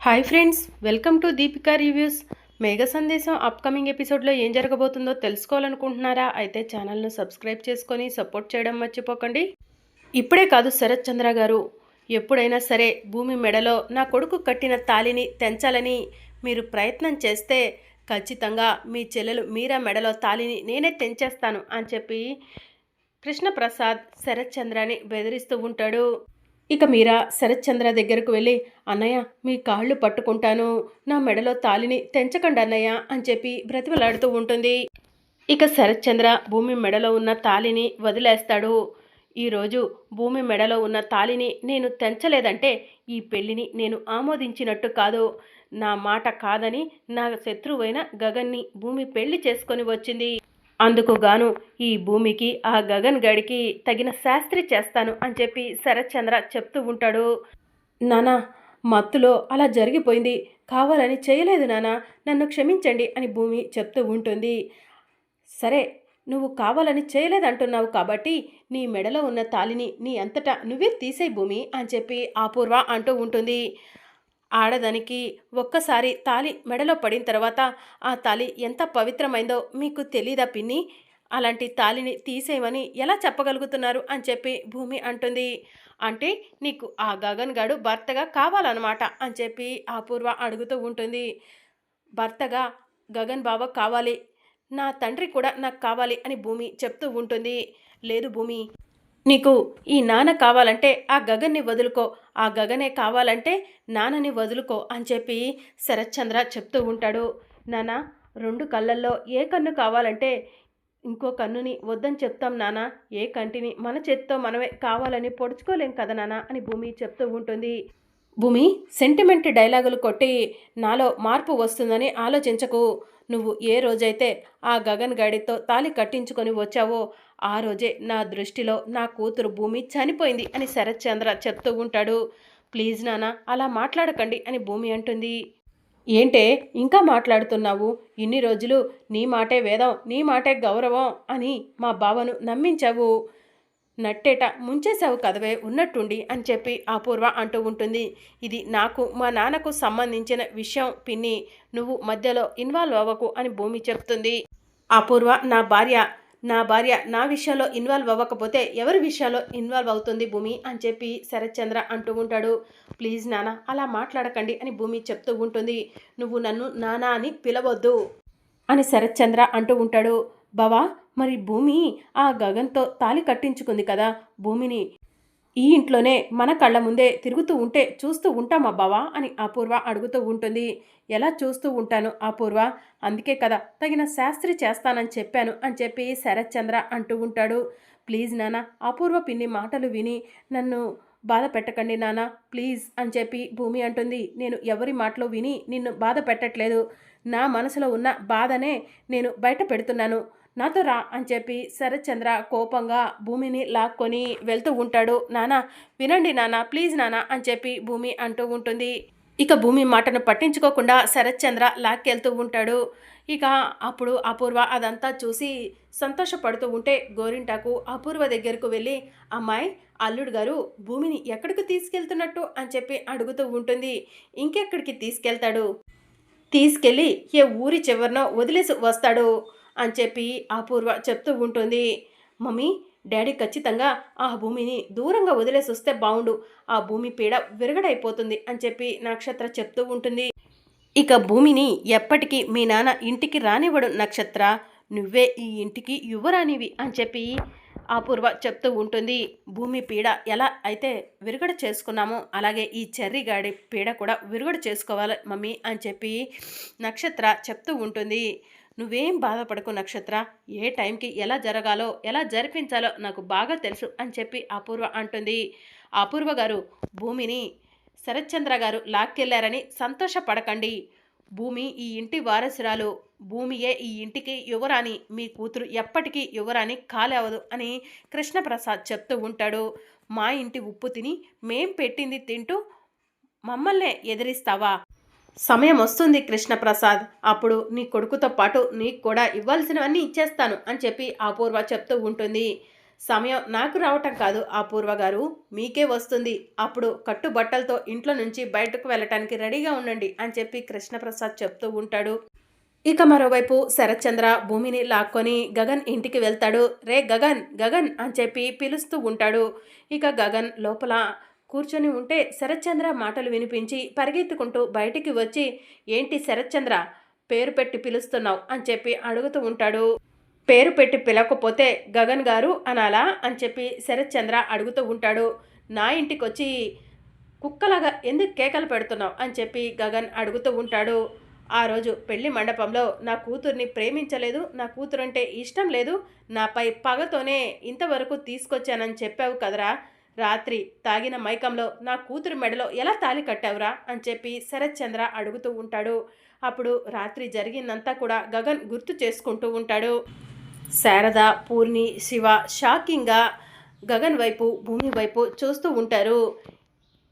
Hi friends welcome to Deepika reviews Megha Sandesam upcoming ఎపిసోడ్లో ఏం జరగబోతుందో తెలుసుకోవాలనుకుంటున్నారా? అయితే ఛానల్ను సబ్స్క్రైబ్ చేసుకొని సపోర్ట్ చేయడం మర్చిపోకండి. ఇప్పుడే కాదు శరత్ చంద్ర గారు. ఎప్పుడైనా సరే భూమి మెడలో నా కొడుకు కట్టిన తాలిని తెంచాలని మీరు ప్రయత్నం చేస్తే ఖచ్చితంగా మీ చెల్లెలు మీరా మెడలో తాలిని నేనే తెంచేస్తాను అని చెప్పి కృష్ణప్రసాద్ శరత్ చంద్రాని బెదిరిస్తూ ఉంటాడు. ఇక మీరా శరత్చంద్ర దగ్గరకు వెళ్ళి అన్నయ్య మీ కాళ్ళు పట్టుకుంటాను. నా మెడలో తాలిని తెంచకండి అన్నయ్య అని చెప్పి బ్రతిమలాడుతూ ఉంటుంది. ఇక శరత్చంద్ర భూమి మెడలో ఉన్న తాలిని వదిలేస్తాడు. ఈరోజు భూమి మెడలో ఉన్న తాలిని నేను తెంచలేదంటే ఈ పెళ్ళిని నేను ఆమోదించినట్టు కాదు. నా మాట కాదని నా శత్రువైన గగన్ని భూమి పెళ్ళి చేసుకొని వచ్చింది. అందుకుగాను ఈ భూమికి ఆ గగన్ గడికి తగిన శాస్త్రి చేస్తాను అని చెప్పి శరత్చంద్ర చెప్తూ ఉంటాడు. నానా మత్తులో అలా జరిగిపోయింది. కావాలని చేయలేదు నానా. నన్ను క్షమించండి అని భూమి చెప్తూ ఉంటుంది. సరే నువ్వు కావాలని చేయలేదంటున్నావు కాబట్టి నీ మెడలో ఉన్న తాలిని నీ అంతటా నువ్వే తీసేయి భూమి అని చెప్పి అపూర్వ అంటూ ఉంటుంది. ఆడదానికి ఒక్కసారి తాలి మెడలో పడిన తర్వాత ఆ తాలి ఎంత పవిత్రమైందో మీకు తెలీదా పిన్ని? అలాంటి తాలిని తీసేయమని ఎలా చెప్పగలుగుతున్నారు అని చెప్పి భూమి అంటుంది. అంటే నీకు ఆ గగన్ గాడు భర్తగా కావాలన్నమాట అని చెప్పి అపూర్వ అడుగుతూ ఉంటుంది. భర్తగా గగన్ బావ కావాలి. నా తండ్రి కూడా నాకు కావాలి అని భూమి చెప్తూ ఉంటుంది. లేదు భూమి నీకు ఈ నాన్న కావాలంటే ఆ గగన్ని వదులుకో ఆ గగనే కావాలంటే నాన్నని వదులుకో అని చెప్పి శరత్చంద్ర చెప్తూ ఉంటాడు. నాన్న రెండు కళ్ళల్లో ఏ కన్ను కావాలంటే ఇంకో కన్నుని వద్దని చెప్తాం నాన్న. ఏ కంటిని మన చేత్తో మనమే కావాలని పొడుచుకోలేం కదా నాన్న అని భూమి చెప్తూ ఉంటుంది. భూమి సెంటిమెంట్ డైలాగులు కొట్టి నాలో మార్పు వస్తుందని ఆలోచించకు. నువ్వు ఏ రోజైతే ఆ గగన్ గాడితో తాలి కట్టించుకొని వచ్చావో ఆ రోజే నా దృష్టిలో నా కూతురు భూమి చనిపోయింది అని శరత్ చంద్ర చెప్తూ ఉంటాడు. ప్లీజ్ నాన్న అలా మాట్లాడకండి అని భూమి అంటుంది. ఏంటే ఇంకా మాట్లాడుతున్నావు? ఇన్ని రోజులు నీ మాటే వేదం నీ మాటే గౌరవం అని మా బావను నమ్మించావు. నట్టేట ముంచేశావు కదవే ఉన్నట్టుండి అని చెప్పి అపూర్వ అంటూ ఉంటుంది. ఇది నాకు మా నాన్నకు సంబంధించిన విషయం పిన్ని. నువ్వు మధ్యలో ఇన్వాల్వ్ అవ్వకు అని భూమి చెప్తుంది. అపూర్వ నా భార్య నా భార్య నా విషయంలో ఇన్వాల్వ్ అవ్వకపోతే ఎవరి విషయంలో ఇన్వాల్వ్ అవుతుంది భూమి అని చెప్పి శరత్చంద్ర అంటూ ఉంటాడు. ప్లీజ్ నాన్న అలా మాట్లాడకండి అని భూమి చెప్తూ ఉంటుంది. నువ్వు నన్ను నానా అని పిలవద్దు అని శరత్చంద్ర అంటూ ఉంటాడు. బావా మరి భూమి ఆ గగన్తో తాలి కట్టించుకుంది కదా. భూమిని ఈ ఇంట్లోనే మన కళ్ళ ముందే తిరుగుతూ ఉంటే చూస్తూ ఉంటామా బావా అని అపూర్వ అడుగుతూ ఉంటుంది. ఎలా చూస్తూ ఉంటాను అపూర్వ? అందుకే కదా తగిన శాస్త్రి చేస్తానని చెప్పాను అని చెప్పి శరత్చంద్ర అంటూ ఉంటాడు. ప్లీజ్ నాన్న అపూర్వ పిన్ని మాటలు విని నన్ను బాధ పెట్టకండి నాన్న ప్లీజ్ అని చెప్పి భూమి అంటుంది. నేను ఎవరి మాటలు విని నిన్ను బాధ పెట్టట్లేదు. నా మనసులో ఉన్న బాధనే నేను బయట పెడుతున్నాను. నాతో రా అని చెప్పి శరత్చంద్ర కోపంగా భూమిని లాక్కొని వెళ్తూ ఉంటాడు. నానా వినండి నానా ప్లీజ్ నానా అని చెప్పి భూమి అంటూ ఉంటుంది. ఇక భూమి మాటను పట్టించుకోకుండా శరత్చంద్ర లాక్కెళ్తూ ఉంటాడు. ఇక అప్పుడు అపూర్వ అదంతా చూసి సంతోషపడుతూ ఉంటే గోరింటాకు అపూర్వ దగ్గరకు వెళ్ళి అమ్మాయి అల్లుడు గారు భూమిని ఎక్కడికి తీసుకెళ్తున్నట్టు? అని చెప్పి అడుగుతూ ఉంటుంది. ఇంకెక్కడికి తీసుకెళ్తాడు? తీసుకెళ్ళి ఏ ఊరి చివరినో వదిలేసి వస్తాడు. అని చెప్పి అపూర్వ చెప్తూ ఉంటుంది. మమ్మీ డాడీ ఖచ్చితంగా ఆ భూమిని దూరంగా వదిలేసి వస్తే బాగుండు ఆ భూమి పీడ విరగడైపోతుంది అని చెప్పి నక్షత్ర చెప్తూ ఉంటుంది. ఇక భూమిని ఎప్పటికీ మీ నాన్న ఇంటికి రానివ్వడు నక్షత్ర. నువ్వే ఈ ఇంటికి యువరానివి అని చెప్పి అపూర్వ చెప్తూ ఉంటుంది. భూమి పీడ ఎలా అయితే విరుగడ చేసుకున్నామో అలాగే ఈ చెర్రి గాడి పీడ కూడా విరుగడ చేసుకోవాలి మమ్మీ అని చెప్పి నక్షత్ర చెప్తూ ఉంటుంది. నువ్వేం బాధపడకు నక్షత్ర. ఏ టైంకి ఎలా జరగాలో ఎలా జరిపించాలో నాకు బాగా తెలుసు అని చెప్పి అపూర్వ అంటుంది. అపూర్వ గారు భూమిని శరత్చంద్ర గారు లాక్కెళ్ళారని సంతోషపడకండి. భూమి ఈ ఇంటి వారసురాలు. భూమియే ఈ ఇంటికి యువరాని మీ కూతురు ఎప్పటికీ యువరాని కాలేవదు అని కృష్ణప్రసాద్ చెప్తూ ఉంటాడు. మా ఇంటి ఉప్పు తిని మేం పెట్టింది తింటూ మమ్మల్నే ఎదిరిస్తావా? సమయం వస్తుంది కృష్ణప్రసాద్. అప్పుడు నీ కొడుకుతో పాటు నీకు కూడా ఇవ్వాల్సినవన్నీ ఇచ్చేస్తాను అని చెప్పి అపూర్వ చెప్తూ ఉంటుంది. సమయం నాకు రావటం కాదు ఆ పూర్వ గారు మీకే వస్తుంది. అప్పుడు కట్టుబట్టలతో ఇంట్లో నుంచి బయటకు వెళ్ళటానికి రెడీగా ఉండండి అని చెప్పి కృష్ణప్రసాద్ చెప్తూ ఉంటాడు. ఇక మరోవైపు శరత్చంద్ర భూమిని లాక్కొని గగన్ ఇంటికి వెళ్తాడు. రే గగన్ గగన్ అని చెప్పి పిలుస్తూ ఉంటాడు. ఇక గగన్ లోపల కూర్చొని ఉంటే శరత్చంద్ర మాటలు వినిపించి పరిగెత్తుకుంటూ బయటికి వచ్చి ఏంటి శరత్చంద్ర? పేరు పెట్టి పిలుస్తున్నావు అని చెప్పి అడుగుతూ ఉంటాడు. పేరు పెట్టి పిలవకపోతే గగన్ గారు అనాలా? అని చెప్పి శరత్చంద్ర అడుగుతూ ఉంటాడు. నా ఇంటికి వచ్చి కుక్కలాగా ఎందుకు కేకలు పెడుతున్నావు? అని చెప్పి గగన్ అడుగుతూ ఉంటాడు. ఆ రోజు పెళ్ళి మండపంలో నా కూతుర్ని ప్రేమించలేదు. నా కూతురంటే ఇష్టం లేదు. నాపై పగతోనే ఇంతవరకు తీసుకొచ్చానని చెప్పావు కదరా. రాత్రి తాగిన మైకంలో నా కూతురు మెడలో ఎలా తాలి కట్టావురా అని చెప్పి శరత్చంద్ర అడుగుతూ ఉంటాడు. అప్పుడు రాత్రి జరిగిందంతా కూడా గగన్ గుర్తు చేసుకుంటూ ఉంటాడు. శారద పూర్ణి శివ షాకింగ్గా గగన్ వైపు భూమి వైపు చూస్తూ ఉంటారు.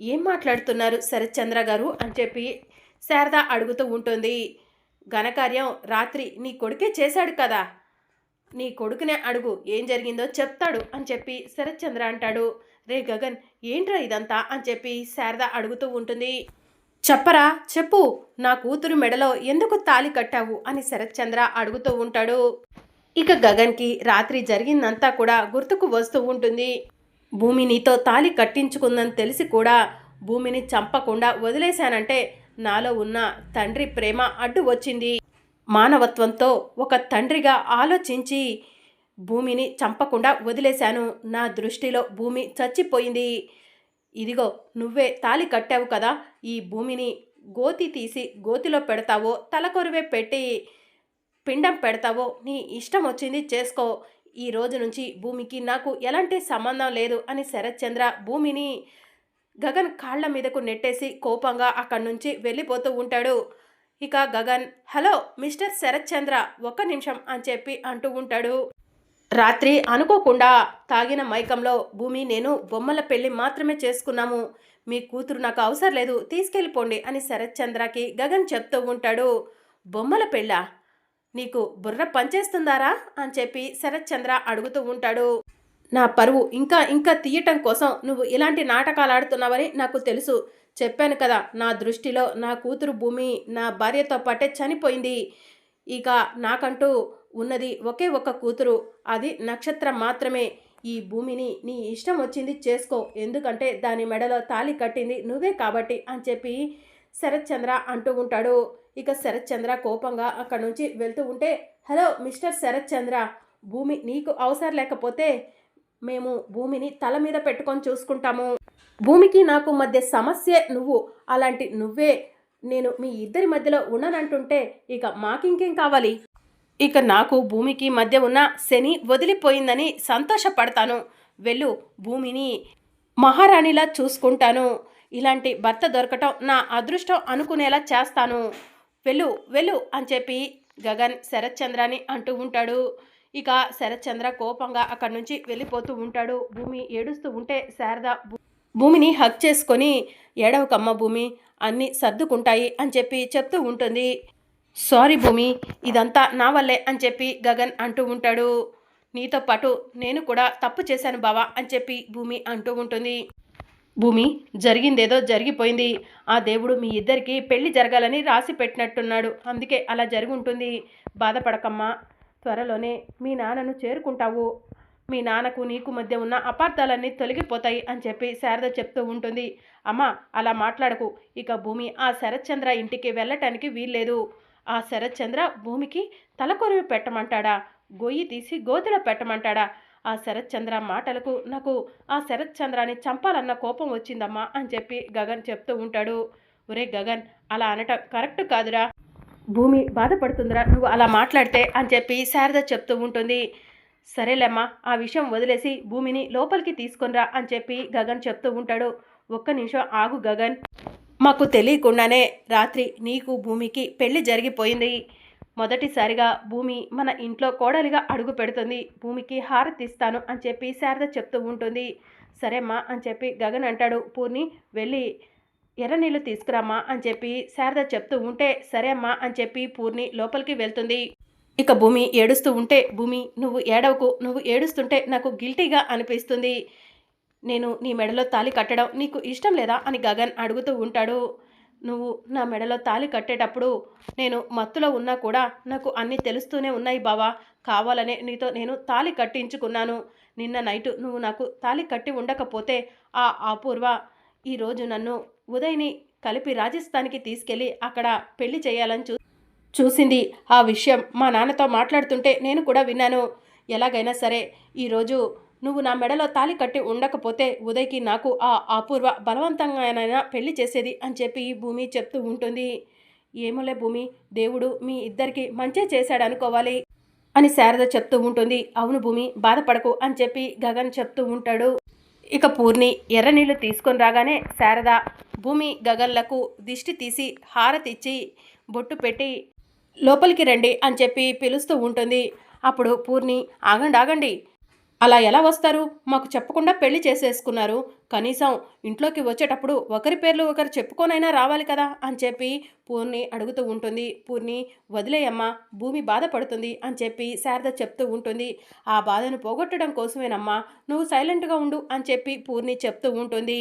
ఏం మాట్లాడుతున్నారు శరత్చంద్ర గారు అని చెప్పి శారద అడుగుతూ ఉంటుంది. ఘనకార్యం రాత్రి నీ కొడుకే చేశాడు కదా. నీ కొడుకునే అడుగు ఏం జరిగిందో చెప్తాడు అని చెప్పి శరత్చంద్ర అంటాడు. రే గగన్ ఏంట్రా ఇదంతా అని చెప్పి శారద అడుగుతూ ఉంటుంది. చెప్పరా చెప్పు నా కూతురు మెడలో ఎందుకు తాలి కట్టావు అని శరత్చంద్ర అడుగుతూ ఉంటాడు. ఇక గగన్కి రాత్రి జరిగిందంతా కూడా గుర్తుకు వస్తూ ఉంటుంది. భూమి నీతో తాలి కట్టించుకుందని తెలిసి కూడా భూమిని చంపకుండా వదిలేశానంటే నాలో ఉన్న తండ్రి ప్రేమ అడ్డు వచ్చింది. మానవత్వంతో ఒక తండ్రిగా ఆలోచించి భూమిని చంపకుండా వదిలేశాను. నా దృష్టిలో భూమి చచ్చిపోయింది. ఇదిగో నువ్వే తాలి కట్టావు కదా. ఈ భూమిని గోతి తీసి గోతిలో పెడతావో తలకొరువే పెట్టి పిండం పెడతావో నీ ఇష్టం వచ్చింది చేసుకో. ఈ రోజు నుంచి భూమికి నాకు ఎలాంటి సంబంధం లేదు అని శరత్చంద్ర భూమిని గగన్ కాళ్ళ మీదకు నెట్టేసి కోపంగా అక్కడి నుంచి వెళ్ళిపోతూ ఉంటాడు. ఇక గగన్ హలో మిస్టర్ శరత్చంద్ర ఒక్క నిమిషం అని చెప్పి అంటూ ఉంటాడు. రాత్రి అనుకోకుండా తాగిన మైకంలో భూమి నేను బొమ్మల పెళ్ళి మాత్రమే చేసుకున్నాము. మీ కూతురు నాకు అవసరం లేదు తీసుకెళ్ళిపోండి అని శరత్చంద్రకి గగన్ చెప్తూ ఉంటాడు. బొమ్మల పెళ్ళా? నీకు బుర్ర పనిచేస్తుందారా? అని చెప్పి శరత్చంద్ర అడుగుతూ ఉంటాడు. నా పరువు ఇంకా ఇంకా తీయటం కోసం నువ్వు ఇలాంటి నాటకాలు ఆడుతున్నావని నాకు తెలుసు. చెప్పాను కదా నా దృష్టిలో నా కూతురు భూమి నా భార్యతో పాటే చనిపోయింది. ఇక నాకంటూ ఉన్నది. ఒకే ఒక కూతురు. అది నక్షత్రం మాత్రమే. ఈ భూమిని నీ ఇష్టం వచ్చింది చేసుకో. ఎందుకంటే దాని మెడలో తాళి కట్టింది నువ్వే కాబట్టి అని చెప్పి శరత్చంద్ర అంటూ ఉంటాడు. ఇక శరత్చంద్ర కోపంగా అక్కడ నుంచి వెళ్తూ ఉంటే హలో మిస్టర్ శరత్చంద్ర భూమి నీకు అవసరం లేకపోతే మేము భూమిని తల మీద పెట్టుకొని చూసుకుంటాము. భూమికి నాకు మధ్య సమస్య నువ్వు. అలాంటి నువ్వే. నేను మీ ఇద్దరి మధ్యలో ఉండనంటుంటే ఇక మాకింకేం కావాలి? ఇక నాకు భూమికి మధ్య ఉన్న శని వదిలిపోయిందని సంతోషపడతాను. వెళ్ళు భూమిని మహారాణిలా చూసుకుంటాను. ఇలాంటి భర్త దొరకటం నా అదృష్టం అనుకునేలా చేస్తాను. వెళ్ళు వెళ్ళు అని చెప్పి గగన్ శరత్చంద్రాని అంటూ ఉంటాడు. ఇక శరత్చంద్ర కోపంగా అక్కడి నుంచి వెళ్ళిపోతూ ఉంటాడు. భూమి ఏడుస్తూ ఉంటే శారద భూమిని హక్ చేసుకొని ఏడవకమ్మ భూమి అన్నీ సర్దుకుంటాయి అని చెప్పి చెప్తూ ఉంటుంది. సారీ భూమి ఇదంతా నా వల్లే అని చెప్పి గగన్ అంటూ ఉంటాడు. నీతో పాటు నేను కూడా తప్పు చేశాను బావా అని చెప్పి భూమి అంటూ ఉంటుంది. భూమి జరిగిందేదో జరిగిపోయింది. ఆ దేవుడు మీ ఇద్దరికి పెళ్ళి జరగాలని రాసి పెట్టినట్టున్నాడు. అందుకే అలా జరిగి ఉంటుంది బాధపడకమ్మా. త్వరలోనే మీ నాన్నను చేరుకుంటావు. మీ నాన్నకు నీకు మధ్య ఉన్న అపార్థాలన్నీ తొలగిపోతాయి అని చెప్పి శారద చెప్తూ ఉంటుంది. అమ్మ అలా మాట్లాడకు. ఇక భూమి ఆ శరత్చంద్ర ఇంటికి వెళ్ళటానికి వీల్లేదు. ఆ శరత్చంద్ర భూమికి తలకొరివి పెట్టమంటాడా? గొయ్యి తీసి గోతిలో పెట్టమంటాడా? ఆ శరత్చంద్ర మాటలకు నాకు ఆ శరత్చంద్రాన్ని చంపాలన్న కోపం వచ్చిందమ్మా అని చెప్పి గగన్ చెప్తూ ఉంటాడు. ఒరే గగన్ అలా అనటం కరెక్ట్ కాదురా. భూమి బాధపడుతుందిరా నువ్వు అలా మాట్లాడితే అని చెప్పి శారద చెప్తూ ఉంటుంది. సరేలేమ్మా ఆ విషయం వదిలేసి భూమిని లోపలికి తీసుకొనిరా అని చెప్పి గగన్ చెప్తూ ఉంటాడు. ఒక్క నిమిషం ఆగు గగన్. మాకు తెలియకుండానే రాత్రి నీకు భూమికి పెళ్ళి జరిగిపోయింది. మొదటిసారిగా భూమి మన ఇంట్లో కోడలిగా అడుగు పెడుతుంది. భూమికి హారతి ఇస్తాను అని చెప్పి శారద చెప్తూ ఉంటుంది. సరేమ్మా అని చెప్పి గగన్ అంటాడు. పూర్ణి వెళ్ళి ఎర్ర నీళ్ళు తీసుకురామ్మా అని చెప్పి శారద చెప్తూ ఉంటే సరే అమ్మా అని చెప్పి పూర్ణి లోపలికి వెళ్తుంది. ఇక భూమి ఏడుస్తూ ఉంటే భూమి నువ్వు ఏడవకు నువ్వు ఏడుస్తుంటే నాకు గిల్టీగా అనిపిస్తుంది. నేను నీ మెడలో తాళి కట్టడం నీకు ఇష్టం లేదా అని గగన్ అడుగుతూ ఉంటాడు. నువ్వు నా మెడలో తాళి కట్టేటప్పుడు నేను మత్తులో ఉన్నా కూడా నాకు అన్నీ తెలుస్తూనే ఉన్నాయి బావా. కావాలనే నీతో నేను తాళి కట్టించుకున్నాను. నిన్న నైటు నువ్వు నాకు తాళి కట్టి ఉండకపోతే ఆ అపూర్వ ఈరోజు నన్ను ఉదయ్ని కలిపి రాజస్థాన్కి తీసుకెళ్ళి అక్కడ పెళ్ళి చేయాలని చూ చూసింది. ఆ విషయం మా నాన్నతో మాట్లాడుతుంటే నేను కూడా విన్నాను. ఎలాగైనా సరే ఈరోజు నువ్వు నా మెడలో తాళి కట్టి ఉండకపోతే ఉదయ్కి నాకు ఆ అపూర్వ బలవంతంగానైనా పెళ్ళి చేసేది అని చెప్పి భూమి చెప్తూ ఉంటుంది. ఏమోలే భూమి దేవుడు మీ ఇద్దరికి మంచే చేశాడు అనుకోవాలి అని శారద చెప్తూ ఉంటుంది. అవును భూమి బాధపడకు అని చెప్పి గగన్ చెప్తూ ఉంటాడు. ఇక పూర్ణి ఎర్ర నీళ్ళు తీసుకొని రాగానే శారద భూమి గగన్లకు దిష్టి తీసి హారతిచ్చి బొట్టు పెట్టి లోపలికి రండి అని చెప్పి పిలుస్తూ ఉంటుంది. అప్పుడు పూర్ణి ఆగండి ఆగండి అలా ఎలా వస్తారు? మాకు చెప్పకుండా పెళ్ళి చేసేసుకున్నారు. కనీసం ఇంట్లోకి వచ్చేటప్పుడు ఒకరి పేర్లు ఒకరు చెప్పుకోనైనా రావాలి కదా? అని చెప్పి పూర్ణి అడుగుతూ ఉంటుంది. పూర్ణి వదిలేయమ్మా భూమి బాధపడుతుంది అని చెప్పి శారద చెప్తూ ఉంటుంది. ఆ బాధను పోగొట్టడం కోసమేనమ్మా నువ్వు సైలెంట్గా ఉండు అని చెప్పి పూర్ణి చెప్తూ ఉంటుంది.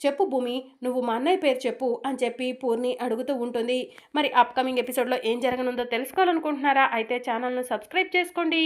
చెప్పు భూమి నువ్వు మా అన్నయ్య పేరు చెప్పు అని చెప్పి పూర్ణి అడుగుతూ ఉంటుంది. మరి అప్కమింగ్ ఎపిసోడ్లో ఏం జరగనుందో తెలుసుకోవాలనుకుంటున్నారా? అయితే ఛానల్ను సబ్స్క్రైబ్ చేసుకోండి.